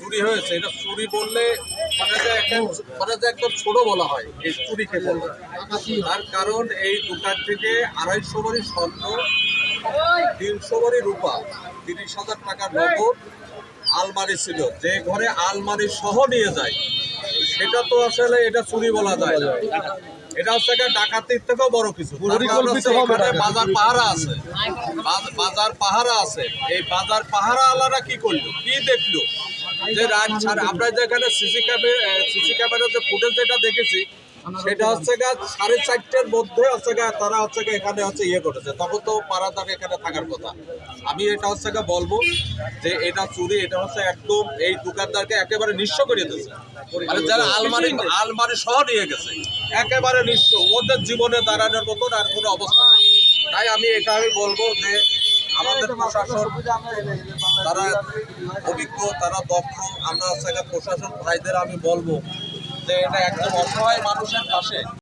চুরি হয়েছে এটা চুরি বললে মানে যে একটা- মানে একদম ছোট বলা হয় এই চুরিকে বলবে তার কারণ এই দোকান থেকে আড়াইশো বারি স্বর্ণ তিনশো বারি রূপা তিরিশ হাজার টাকার নগদ আলমারি ছিল। যে ঘরে আলমারি সহ নিয়ে যায় সেটা তো আসলে এটা চুরি বলা যায় না। এটা হচ্ছে একটা ডাকাতির থেকেও বড় কিছু। বাজার পাহারা আছে। বাজ- বাজার পাহারা আছে। এই বাজার পাহারা আলারা কি করল? কি দেখল? যে রাত ছাড়া আমরা যেখানে সিসি ক্যামেরা সিসি ক্যামেরার যে ফুটেজ যেটা দেখেছি, সেটা হচ্ছে গা সাড়ে চারটের মধ্যে হচ্ছে গা তারা হচ্ছে গা এখানে হচ্ছে ইয়ে করেছে। তখন তো পাড়াদার এখানে থাকার কথা। আমি এটা হচ্ছে গা বলব যে এটা চুরি, এটা হচ্ছে একদম এই দোকানদারকে একেবারে নিঃস্ব করে দিয়েছে। মানে যারা আলমারি আলমারি সহ নিয়ে গেছে। একেবারে নিঃস্ব। ওদের জীবনে দাঁড়ানোর মতন আর কোনো অবস্থা নেই। তাই আমি এটা আমি বলব যে আমাদের প্রশাসন তারা অভিজ্ঞ তারা দক্ষ। আমরা হচ্ছে প্রশাসন ভাইদের আমি বলব যে এটা একদম অসহায় মানুষের পাশে।